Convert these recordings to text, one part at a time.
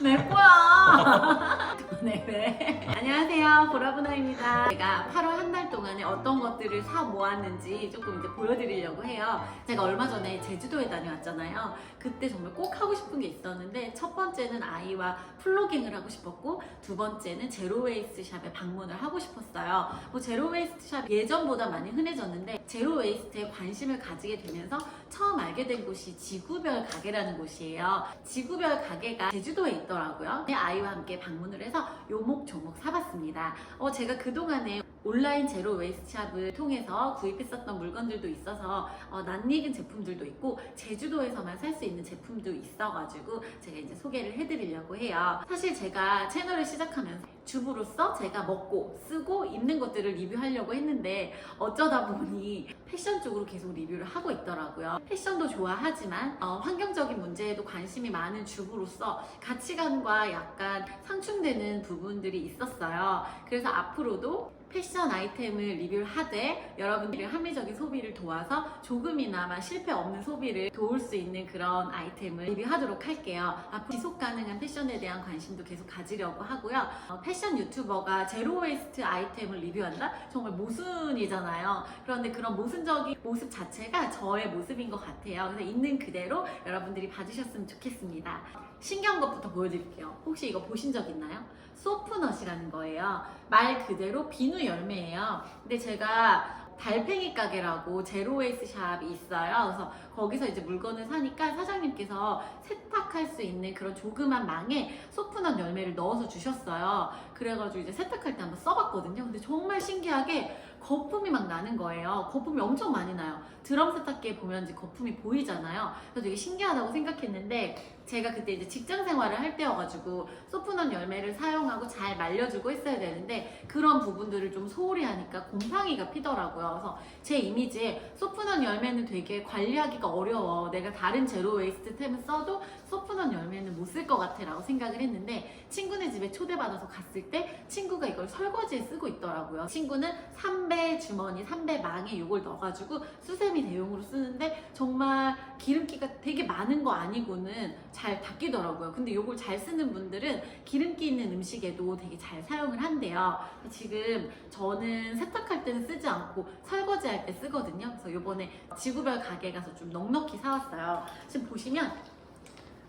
내 거야. 네, 네. 안녕하세요. 보라보나입니다. 제가 8월 한 달 동안에 어떤 것들을 사 모았는지 조금 이제 보여드리려고 해요. 제가 얼마 전에 제주도에 다녀왔잖아요. 그때 정말 꼭 하고 싶은 게 있었는데 첫 번째는 아이와 플로깅을 하고 싶었고 두 번째는 제로웨이스트 샵에 방문을 하고 싶었어요. 뭐 제로웨이스트 샵 예전보다 많이 흔해졌는데 제로웨이스트에 관심을 가지게 되면서 처음 알게 된 곳이 지구별 가게라는 곳이에요. 지구별 가게가 제주도에 있더라고요. 내 아이와 함께 방문을 해서 요목조목 사봤습니다. 어, 제가 그동안에 온라인 제로 웨이스트 샵을 통해서 구입했었던 물건들도 있어서 어, 낯익은 제품들도 있고 제주도에서만 살 수 있는 제품도 있어가지고 제가 이제 소개를 해드리려고 해요. 사실 제가 채널을 시작하면서 주부로서 제가 먹고 쓰고 입는 것들을 리뷰하려고 했는데 어쩌다 보니 패션 쪽으로 계속 리뷰를 하고 있더라고요. 패션도 좋아하지만 어, 환경적인 문제에도 관심이 많은 주부로서 가치관과 약간 상충되는 부분들이 있었어요. 그래서 앞으로도 패션 아이템을 리뷰를 하되 여러분들의 합리적인 소비를 도와서 조금이나마 실패 없는 소비를 도울 수 있는 그런 아이템을 리뷰하도록 할게요. 앞으로 지속 가능한 패션에 대한 관심도 계속 가지려고 하고요. 어, 패션 유튜버가 제로 웨이스트 아이템을 리뷰한다? 정말 모순이잖아요. 그런데 그런 모순적인 모습 자체가 저의 모습인 것 같아요. 그래서 있는 그대로 여러분들이 봐주셨으면 좋겠습니다. 신기한 것부터 보여드릴게요. 혹시 이거 보신 적 있나요? 소프넛이라는 거예요. 말 그대로 비누 열매예요. 근데 제가 달팽이 가게라고 제로웨이스 샵이 있어요. 그래서 거기서 이제 물건을 사니까 사장님께서 세탁할 수 있는 그런 조그만 망에 소프넛 열매를 넣어서 주셨어요. 그래가지고 이제 세탁할 때 한번 써봤거든요. 근데 정말 신기하게 거품이 막 나는 거예요. 거품이 엄청 많이 나요. 드럼 세탁기에 보면 이제 거품이 보이잖아요. 그래서 되게 신기하다고 생각했는데 제가 그때 이제 직장 생활을 할 때여가지고 소프넛 열매를 사용하고 잘 말려주고 했어야 되는데 그런 부분들을 좀 소홀히 하니까 곰팡이가 피더라고요. 그래서 제 이미지에 소프넛 열매는 되게 관리하기가 어려워. 내가 다른 제로 웨이스트 템을 써도 소프넛 열매는 못 쓸 것 같아 라고 생각을 했는데 친구네 집에 초대받아서 갔을 때 친구가 이걸 설거지에 쓰고 있더라고요. 친구는 삼배 주머니, 삼배 망에 이걸 넣어가지고 수세미 대용으로 쓰는데 정말 기름기가 되게 많은 거 아니고는 잘 닦이더라고요. 근데 이걸 잘 쓰는 분들은 기름기 있는 음식에도 되게 잘 사용을 한대요. 지금 저는 세탁할 때는 쓰지 않고 설거지 할 때 쓰거든요. 그래서 이번에 지구별 가게 가서 좀 넉넉히 사왔어요. 지금 보시면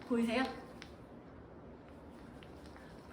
보이세요?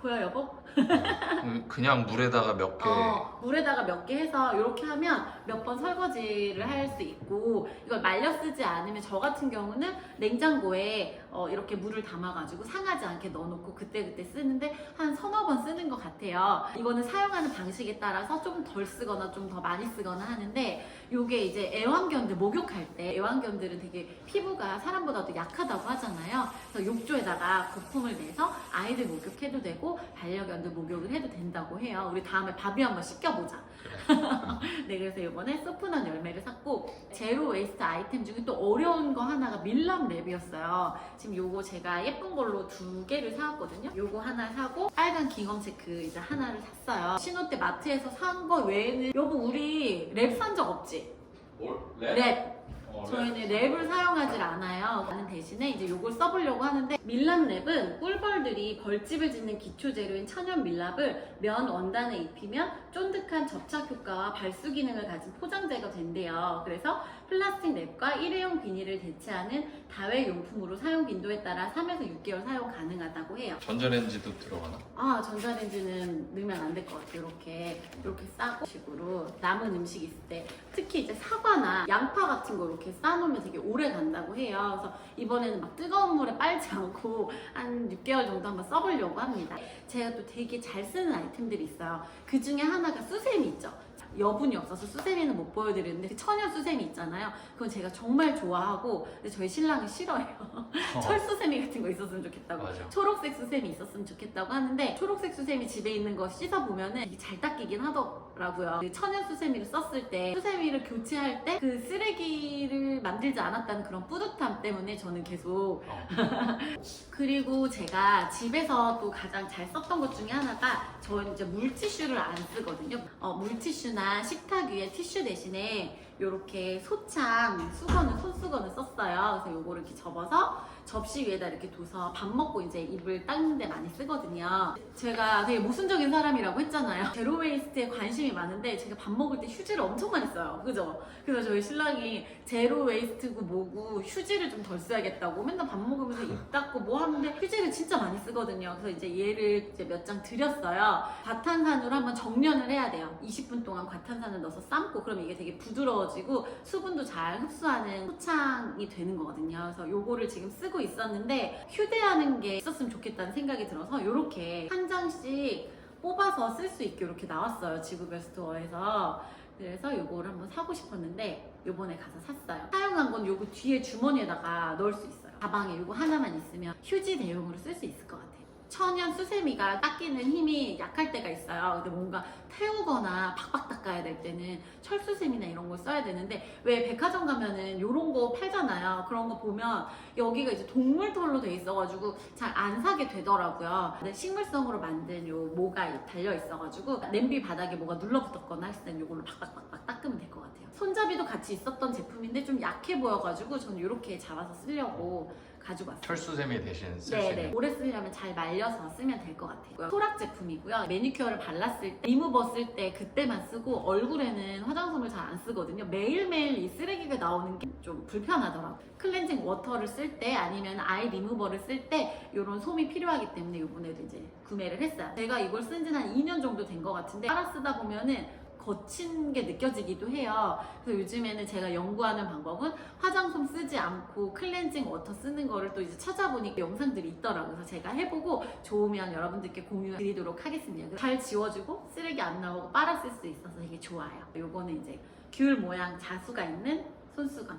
보여 여보? 음, 그냥 물에다가 몇 개. 어, 물에다가 몇 개 해서 이렇게 하면 몇 번 설거지를 할 수 있고 이걸 말려 쓰지 않으면 저 같은 경우는 냉장고에 어, 이렇게 물을 담아가지고 상하지 않게 넣어놓고 그때그때 쓰는데 한 서너 번 쓰는 것 같아요. 이거는 사용하는 방식에 따라서 좀 덜 쓰거나 좀 더 많이 쓰거나 하는데 이게 이제 애완견들 목욕할 때 애완견들은 되게 피부가 사람보다도 약하다고 하잖아요. 그래서 욕조에다가 거품을 내서 아이들 목욕해도 되고 반려견들 목욕을 해도 된다고 해요. 우리 다음에 밥이 한번 씻겨보자. 네, 그래서 이번에 소프넛 열매를 샀고 제로 웨이스트 아이템 중에 또 어려운 거 하나가 밀랍 랩이었어요. 지금 요거 제가 예쁜 걸로 두 개를 사왔거든요. 요거 하나 사고 빨간 기검 체크 이제 하나를 샀어요. 신혼 때 마트에서 산 거 외에는 여보 우리 랩 산 적 없지? 뭘? 랩. 어, 저희는 랩을 사용하지 않아요. 나는 대신에 이제 요걸 써보려고 하는데 밀랍 랩은 꿀벌들이 벌집을 짓는 기초 재료인 천연 밀랍을 면 원단에 입히면 쫀득한 접착 효과와 발수 기능을 가진 포장재가 된대요. 그래서 플라스틱 랩과 일회용 비닐을 대체하는 다회 용품으로 사용 빈도에 따라 3에서 6개월 사용 가능하다고 해요. 전자레인지도 들어가나? 아 전자레인지는 넣으면 안 될 것 같아요. 이렇게 이렇게 싸고 식으로 남은 음식 있을 때 특히 이제 사과나 양파 같은 거 이렇게 싸놓으면 되게 오래 간다고 해요. 그래서 이번에는 막 뜨거운 물에 빨지 않고 한 6개월 정도 한번 써보려고 합니다. 제가 또 되게 잘 쓰는 아이템들이 있어요. 그 중에 하나가 수세미 있죠. 여분이 없어서 수세미는 못 보여드리는데 그 천연 수세미 있잖아요. 그건 제가 정말 좋아하고 근데 저희 신랑은 싫어해요. 철 수세미 같은 거 있었으면 좋겠다고. 맞아. 초록색 수세미 있었으면 좋겠다고 하는데 초록색 수세미 집에 있는 거 씻어 보면은 이게 잘 닦이긴 하더라고요. 그 천연 수세미를 썼을 때 수세미를 교체할 때 그 쓰레기를 만들지 않았다는 그런 뿌듯함 때문에 저는 계속 어. 그리고 제가 집에서 또 가장 잘 썼던 것 중에 하나가 저는 이제 물티슈를 안 쓰거든요. 어, 물티슈나 식탁 위에 티슈 대신에 이렇게 소창 수건을 손수건을 썼어요. 그래서 요거를 이렇게 접어서 접시 위에다 이렇게 둬서 밥 먹고 이제 입을 닦는데 많이 쓰거든요. 제가 되게 모순적인 사람이라고 했잖아요. 제로 웨이스트에 관심이 많은데 제가 밥 먹을 때 휴지를 엄청 많이 써요. 그죠? 그래서 저희 신랑이 제로 웨이스트고 뭐고 휴지를 좀 덜 써야겠다고 맨날 밥 먹으면서 입 닦고 뭐 하는데 휴지를 진짜 많이 쓰거든요. 그래서 이제 얘를 이제 몇 장 드렸어요. 과탄산으로 한번 정련을 해야 돼요. 20분 동안 과탄산을 넣어서 삶고 그럼 이게 되게 부드러워지고 수분도 잘 흡수하는 포창이 되는 거거든요. 그래서 요거를 지금 쓰고 있었는데 휴대하는 게 있었으면 좋겠다는 생각이 들어서 이렇게 한 장씩 뽑아서 쓸 수 있게 이렇게 나왔어요. 지구별 스토어에서. 그래서 요거를 한번 사고 싶었는데 요번에 가서 샀어요. 사용한 건 요거 뒤에 주머니에다가 넣을 수 있어요. 가방에 요거 하나만 있으면 휴지 대용으로 쓸 수 있을 것 같아요. 천연 수세미가 닦이는 힘이 약할 때가 있어요. 근데 뭔가 태우거나 팍팍 닦아야 될 때는 철수세미나 이런 걸 써야 되는데 왜 백화점 가면은 이런 거 팔잖아요. 그런 거 보면 여기가 이제 동물털로 돼 있어가지고 잘 안 사게 되더라고요. 근데 식물성으로 만든 요 모가 달려 있어가지고 냄비 바닥에 뭐가 눌러붙었거나 했을 땐 요걸로 팍팍팍팍 닦으면 될 것 같아요. 손잡이도 같이 있었던 제품인데 좀 약해 보여가지고 저는 이렇게 잡아서 쓰려고 가지고 왔어요. 철수세미 대신 쓸 수 네네. 있는. 오래 쓰려면 잘 말려서 쓰면 될 것 같아요. 소락 제품이고요. 매니큐어를 발랐을 때, 리무버 쓸 때 그때만 쓰고 얼굴에는 화장솜을 잘 안 쓰거든요. 매일매일 이 쓰레기가 나오는 게 좀 불편하더라고요. 클렌징 워터를 쓸 때 아니면 아이 리무버를 쓸 때 이런 솜이 필요하기 때문에 이번에도 이제 구매를 했어요. 제가 이걸 쓴 지는 한 2년 정도 된 것 같은데 따라 쓰다 보면은 거친 게 느껴지기도 해요. 그래서 요즘에는 제가 연구하는 방법은 화장솜 쓰지 않고 클렌징 워터 쓰는 거를 또 이제 찾아보니까 영상들이 있더라고요. 그래서 제가 해보고 좋으면 여러분들께 공유 드리도록 하겠습니다. 잘 지워주고 쓰레기 안 나오고 빨아 쓸 수 있어서 되게 좋아요. 요거는 이제 귤 모양 자수가 있는 손수건.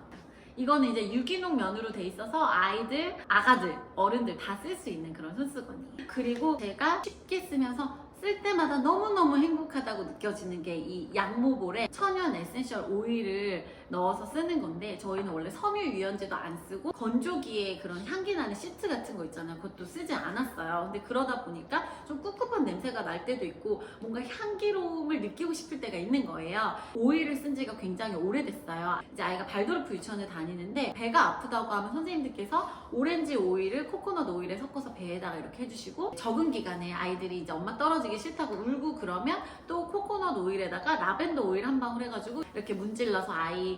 이거는 이제 유기농 면으로 돼 있어서 아이들, 아가들, 어른들 다 쓸 수 있는 그런 손수건이에요. 그리고 제가 쉽게 쓰면서 쓸 때마다 너무너무 행복하다고 느껴지는 게 이 양모볼에 천연 에센셜 오일을 넣어서 쓰는 건데 저희는 원래 섬유 유연제도 안 쓰고 건조기에 그런 향기 나는 시트 같은 거 있잖아요. 그것도 쓰지 않았어요. 근데 그러다 보니까 좀 꿉꿉한 냄새가 날 때도 있고 뭔가 향기로움을 느끼고 싶을 때가 있는 거예요. 오일을 쓴 지가 굉장히 오래됐어요. 이제 아이가 발도르프 유치원에 다니는데 배가 아프다고 하면 선생님들께서 오렌지 오일을 코코넛 오일에 섞어서 배에다가 이렇게 해주시고 적응 기간에 아이들이 이제 엄마 떨어지기 싫다고 울고 그러면 또 코코넛 오일에다가 라벤더 오일 한 방울 해가지고 이렇게 문질러서 아이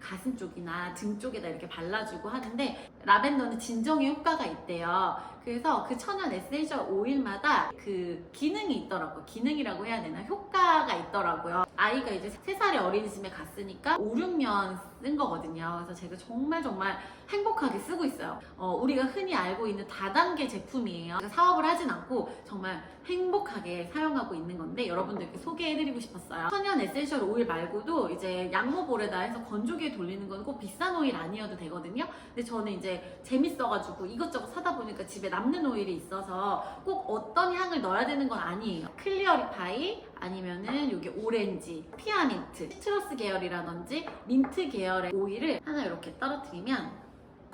가슴 쪽이나 등 쪽에다 이렇게 발라주고 하는데 라벤더는 진정에 효과가 있대요. 그래서 그 천연 에센셜 오일마다 그 기능이 있더라고요. 기능이라고 해야 되나? 효과가 있더라고요. 아이가 이제 3살의 어린이집에 갔으니까 5, 6년 쓴 거거든요. 그래서 제가 정말 정말 행복하게 쓰고 있어요. 어, 우리가 흔히 알고 있는 다단계 제품이에요. 사업을 하진 않고 정말 행복하게 사용하고 있는 건데 여러분들께 소개해드리고 싶었어요. 천연 에센셜 오일 말고도 이제 양모볼에다 해서 건조기 에 돌리는 건 꼭 비싼 오일 아니어도 되거든요. 근데 저는 이제 재밌어가지고 이것저것 사다 보니까 집에 남는 오일이 있어서 꼭 어떤 향을 넣어야 되는 건 아니에요. 클리어리파이 아니면은 여기 오렌지, 피아민트, 시트러스 계열이라든지 민트 계열의 오일을 하나 이렇게 떨어뜨리면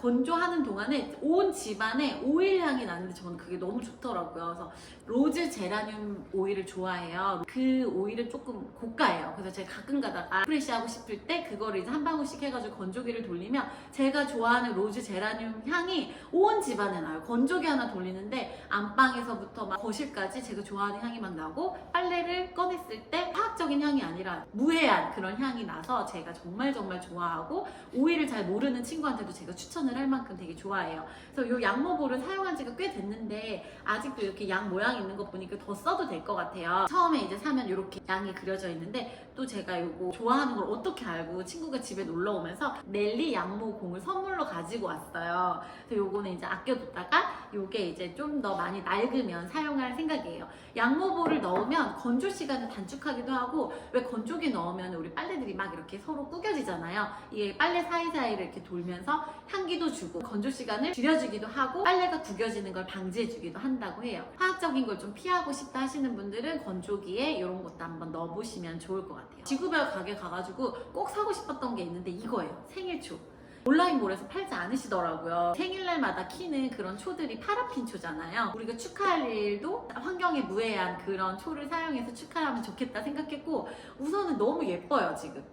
건조하는 동안에 온 집안에 오일 향이 나는데 저는 그게 너무 좋더라고요. 그래서 로즈 제라늄 오일을 좋아해요. 그 오일은 조금 고가예요. 그래서 제가 가끔 가다가 프레시 하고 싶을 때 그거를 이제 한 방울씩 해가지고 건조기를 돌리면 제가 좋아하는 로즈 제라늄 향이 온 집안에 나요. 건조기 하나 돌리는데 안방에서부터 막 거실까지 제가 좋아하는 향이 막 나고 빨래를 꺼냈을 때 화학적인 향이 아니라 무해한 그런 향이 나서 제가 정말 정말 좋아하고 오일을 잘 모르는 친구한테도 제가 추천을 할 만큼 되게 좋아해요. 그래서 이 양모볼을 사용한 지가 꽤 됐는데 아직도 이렇게 양 모양 있는 거 보니까 더 써도 될 것 같아요. 처음에 이제 사면 이렇게 양이 그려져 있는데 또 제가 이거 좋아하는 걸 어떻게 알고 친구가 집에 놀러 오면서 넬리 양모 공을 선물로 가지고 왔어요. 그래서 요거는 이제 아껴뒀다가 요게 이제 좀 더 많이 낡으면 사용할 생각이에요. 양모볼을 넣으면 건조 시간을 단축하기도 하고 왜 건조기 넣으면 우리 빨래들이 막 이렇게 서로 구겨지잖아요. 이게 빨래 사이사이를 이렇게 돌면서 향기도 주고 건조 시간을 줄여주기도 하고 빨래가 구겨지는 걸 방지해주기도 한다고 해요. 화학적인 걸 좀 피하고 싶다 하시는 분들은 건조기에 이런 것도 한번 넣어보시면 좋을 것 같아요. 지구별 가게 가가지고 꼭 사고 싶었던 게 있는데 이거예요. 생일초. 온라인몰에서 팔지 않으시더라고요. 생일날마다 키는 그런 초들이 파라핀 초잖아요. 우리가 축하할 일도 환경에 무해한 그런 초를 사용해서 축하하면 좋겠다 생각했고 우선은 너무 예뻐요 지금.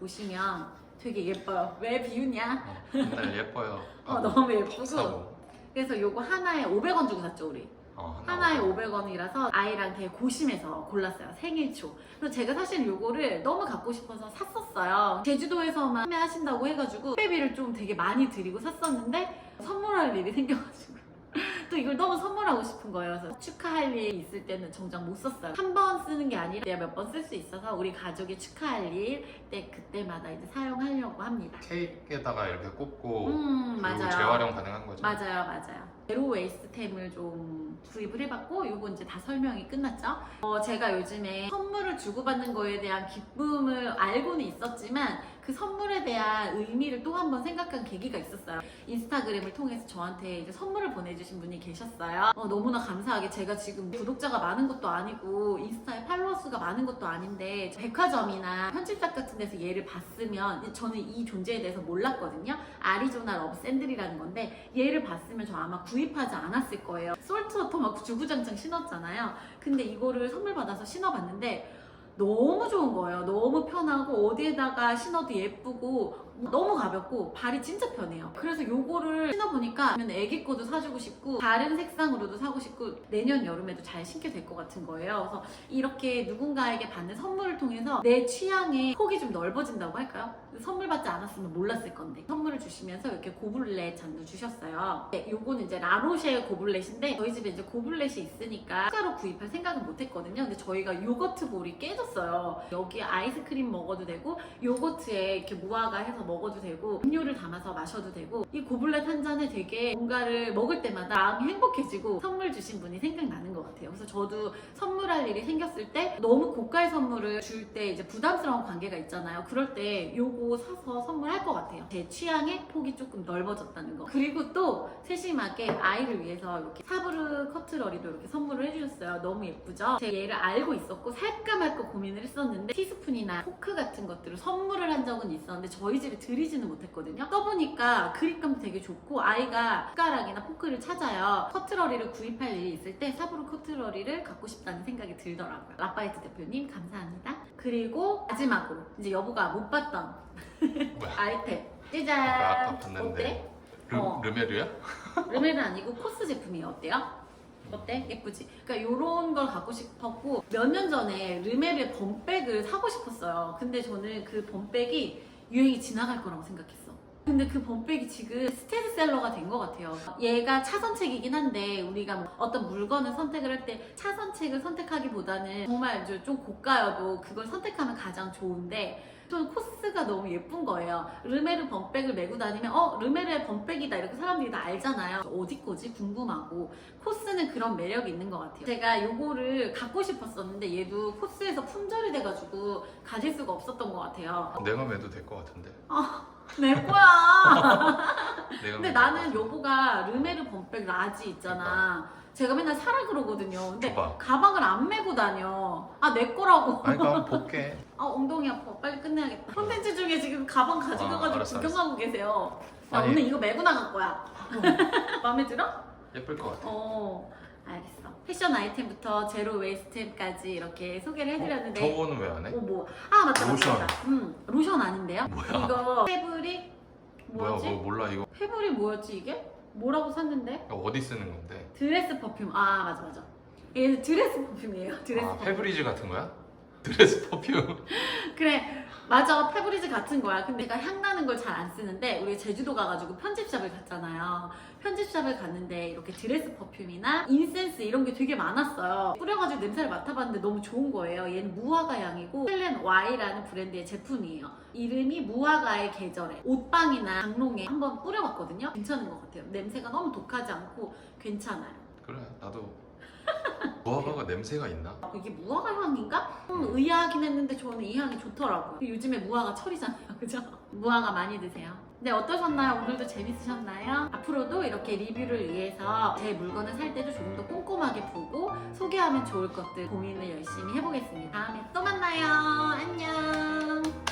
보시면 되게 예뻐요. 왜 비웃냐? 어, 맨날 예뻐요. 어, 하고 너무 예쁘고. 그래서 요거 하나에 500원 주고 샀죠 우리. 어, 하나 하나에 500원이라서 아이랑 되게 고심해서 골랐어요. 생일초. 그래서 제가 사실 요거를 너무 갖고 싶어서 샀었어요. 제주도에서만 판매하신다고 해가지고 택배비를 좀 되게 많이 드리고 샀었는데 선물할 일이 생겨가지고 또 이걸 너무 선물하고 싶은 거예요. 그래서 축하할 일이 있을 때는 정작 못 썼어요. 한 번 쓰는 게 아니라 내가 몇 번 쓸 수 있어서 우리 가족이 축하할 일 때 그때마다 이제 사용하려고 합니다. 케이크에다가 이렇게 꽂고 음 그리고 맞아요. 재활용 가능한 거죠. 맞아요, 맞아요. 제로 웨이스트템을 좀 구입을 해봤고, 요거 이제 다 설명이 끝났죠. 어, 제가 요즘에 선물을 주고받는 거에 대한 기쁨을 알고는 있었지만, 그 선물에 대한 의미를 또 한번 생각한 계기가 있었어요. 인스타그램을 통해서 저한테 이제 선물을 보내주신 분이 계셨어요. 어, 너무나 감사하게 제가 지금 구독자가 많은 것도 아니고, 인스타에 팔로워 수가 많은 것도 아닌데, 백화점이나 편집샵 같은 데서 얘를 봤으면, 저는 이 존재에 대해서 몰랐거든요. 아리조나 러브 샌들이라는 건데 얘를 봤으면 저 아마 구입하지 않았을 거예요. 솔트워터 막 주구장창 신었잖아요. 근데 이거를 선물 받아서 신어봤는데 너무 좋은 거예요. 너무 편하고 어디에다가 신어도 예쁘고 너무 가볍고 발이 진짜 편해요. 그래서 요거를 신어보니까 애기 거도 사주고 싶고 다른 색상으로도 사고 싶고 내년 여름에도 잘 신게 될 것 같은 거예요. 그래서 이렇게 누군가에게 받는 선물을 통해서 내 취향의 폭이 좀 넓어진다고 할까요? 선물 받지 않았으면 몰랐을 건데 선물을 주시면서 이렇게 고블렛 잔도 주셨어요. 네, 요거는 이제 라로쉐 고블렛인데 저희 집에 이제 고블렛이 있으니까 추가로 구입할 생각은 못했거든요. 근데 저희가 요거트 볼이 깨졌어요. 여기 아이스크림 먹어도 되고 요거트에 이렇게 무화과 해서 먹어도 되고 음료를 담아서 마셔도 되고 이 고블렛 한 잔에 되게 뭔가를 먹을 때마다 마음이 행복해지고 선물 주신 분이 생각나는 것 같아요. 그래서 저도 선물할 일이 생겼을 때 너무 고가의 선물을 줄 때 이제 부담스러운 관계가 있잖아요. 그럴 때 요거 사서 선물할 것 같아요. 제 취향의 폭이 조금 넓어졌다는 거. 그리고 또 세심하게 아이를 위해서 이렇게 사브르 커트러리도 이렇게 선물을 해주셨어요. 너무 예쁘죠? 제가 얘를 알고 있었고 살까 말까 고민을 했었는데 티스푼이나 포크 같은 것들을 선물을 한 적은 있었는데 저희 집에 드리지는 못했거든요. 써보니까 그립감도 되게 좋고 아이가 숟가락이나 포크를 찾아요. 커트러리를 구입할 일이 있을 때 사브르 커트러리를 갖고 싶다는 생각이 들더라고요. 라파이트 대표님 감사합니다. 그리고 마지막으로 이제 여보가 못 봤던? 아이템 아까 짜잔 봤는데. 어때? 르, 어. 르메르야? 르메는 아니고 코스 제품이에요 어때요? 어때? 예쁘지? 그러니까 이런 걸 갖고 싶었고 몇 년 전에 르메르의 범백을 사고 싶었어요 근데 저는 그 범백이 유행이 지나갈 거라고 생각했어 근데 그 범백이 지금 스테디셀러가 된 것 같아요. 얘가 차선책이긴 한데 우리가 뭐 어떤 물건을 선택을 할 때 차선책을 선택하기보다는 정말 이제 좀 고가여도 그걸 선택하면 가장 좋은데 저는 코스가 너무 예쁜 거예요. 르메르 범백을 메고 다니면 어 르메르의 범백이다 이렇게 사람들이 다 알잖아요. 어디 거지 궁금하고 코스는 그런 매력이 있는 것 같아요. 제가 요거를 갖고 싶었었는데 얘도 코스에서 품절이 돼가지고 가질 수가 없었던 것 같아요. 내가 매도 될 것 같은데. 내 거야. 내가 근데 나는 요거가 르메르 범백 라지 있잖아. 제가 맨날 사라 그러거든요. 근데 줘봐. 가방을 안 메고 다녀. 아 내 거라고. 아니 그럼 볼게. 아 엉덩이 아파. 빨리 끝내야겠다. 콘텐츠 중에 지금 가방 가져가가지고 아, 알았어, 구경하고 계세요. 나 아니. 오늘 이거 메고 나갈 거야. 마음에 들어? 예쁠 것 같아. 어. 알겠어. 패션 아이템부터 제로 웨이스템까지 이렇게 소개를 해드렸는데. 저거는 왜 안 해? 어, 뭐. 아, 맞다, 맞다. 로션. 맞다. 음, 로션 아닌데요? 뭐야? 이거 패브릭 뭐야? 뭐였지? 뭐 몰라 이거 패브릭 뭐였지 이게? 뭐라고 샀는데? 이거 어디 쓰는 건데? 드레스 퍼퓸. 아, 맞아, 맞아. 얘는 드레스 퍼퓸이에요. 드레스 아 퍼퓸. 페브리즈 같은 거야? 드레스 퍼퓸. 그래, 맞아. 패브리즈 같은 거야. 근데 내가 향 나는 걸 잘 안 쓰는데, 우리 제주도 가가지고 편집샵을 갔잖아요. 편집샵을 갔는데, 이렇게 드레스 퍼퓸이나 인센스 이런 게 되게 많았어요. 뿌려가지고 냄새를 맡아봤는데 너무 좋은 거예요. 얘는 무화과 향이고, 헬렌 Y라는 브랜드의 제품이에요. 이름이 무화과의 계절에. 옷방이나 장롱에 한번 뿌려봤거든요. 괜찮은 것 같아요. 냄새가 너무 독하지 않고 괜찮아요. 그래 나도 무화과가 냄새가 있나? 이게 무화과 향인가? 음, 의아하긴 했는데 저는 이 향이 좋더라고요. 요즘에 무화과 철이잖아요, 그죠? 무화과 많이 드세요. 네, 어떠셨나요? 오늘도 재밌으셨나요? 앞으로도 이렇게 리뷰를 위해서 제 물건을 살 때도 조금 더 꼼꼼하게 보고 소개하면 좋을 것들 고민을 열심히 해보겠습니다. 다음에 또 만나요. 안녕.